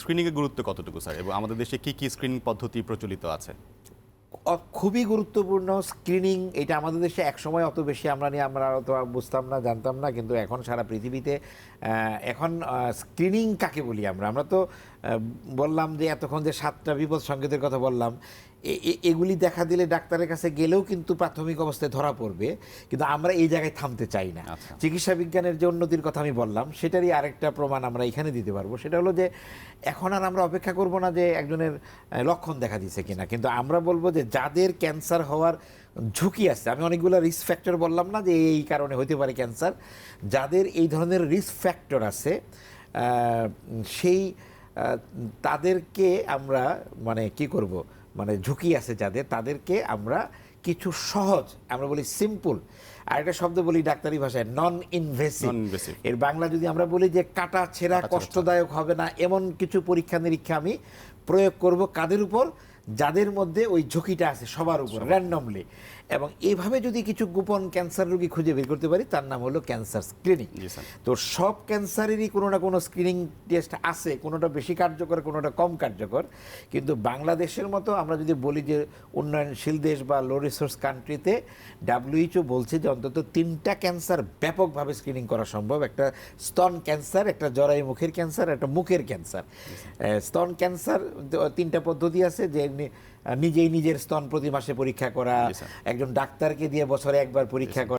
স্ক্রিনিংয়ের গুরুত্ব কতটুকু স্যার এবং আমাদের দেশে কি কি স্ক্রিনিং পদ্ধতি প্রচলিত আছে? খুবই গুরুত্বপূর্ণ স্ক্রিনিং এটা আমাদের দেশে একসময় অত বেশি আমরা নিয়ে আমরা অত বুঝতাম না, জানতাম না। কিন্তু এখন সারা পৃথিবীতে এখন স্ক্রিনিং কাকে বলি আমরা? আমরা তো বললাম যে এতক্ষণ যে সাতটা বিপদ সংকেতের কথা বললাম। এগুলি দেখা দিলে ডাক্তারের কাছে গেলেও কিন্তু প্রাথমিক অবস্থায় ধরা পড়বে কিন্তু আমরা এই জায়গায় থামতে চাই না আচ্ছা। চিকিৎসা বিজ্ঞানের যে উন্নতির কথা আমি বললাম সেটারই আরেকটা প্রমাণ আমরা এখানে দিতে পারব সেটা হলো যে এখন আর আমরা অপেক্ষা করব না যে একজনের লক্ষণ দেখা দিচ্ছে কিনা কিন্তু আমরা বলব যে যাদের ক্যান্সার হওয়ার ঝুঁকি আছে আমি অনেকগুলো রিস্ক ফ্যাক্টর বললাম না যে এই কারণে হতে পারে ক্যান্সার যাদের এই ধরনের রিস্ক ফ্যাক্টর আছে সেই তাদেরকে আমরা মানে কি করব মানে ঝুঁকি আছে যাদের তাদেরকে আমরা কিছু সহজ আমরা বলি সিম্পল আর একটা শব্দ বলি ডাক্তারি ভাষায় নন ইনভেসিভ। এর বাংলা যদি আমরা বলি যে কাটা ছেঁড়া কষ্টদায়ক হবে না এমন কিছু পরীক্ষা নিরীক্ষা আমি প্রয়োগ করব কাদের উপর? যাদের মধ্যে ওই ঝুঁকিটা আছে সবার উপর র্যান্ডমলি এবং এইভাবে যদি কিছু গোপন ক্যান্সার রোগী খুঁজে বের করতে পারি তার নাম হলো ক্যান্সার স্ক্রিনিং তো সব ক্যান্সারেরই কোনো না কোনো স্ক্রিনিং টেস্ট আছে কোনোটা বেশি কার্যকর কোনোটা কম কার্যকর। কিন্তু বাংলাদেশের মতো আমরা যদি বলি যে উন্নয়নশীল দেশ বা লো রিসোর্স কান্ট্রিতে ডাব্লিউএইচও বলছে যে অন্তত তিনটা ক্যান্সার ব্যাপকভাবে স্ক্রিনিং করা সম্ভব। একটা স্তন ক্যান্সার একটা জরায়ু মুখের ক্যান্সার একটা মুখের ক্যান্সার। স্তন ক্যান্সার তিনটা পদ্ধতি আছে যে নিজেই নিজের স্তন প্রতি মাসে পরীক্ষা করা একজন ডাক্তারকে দিয়ে বছরে একবার পরীক্ষা করা।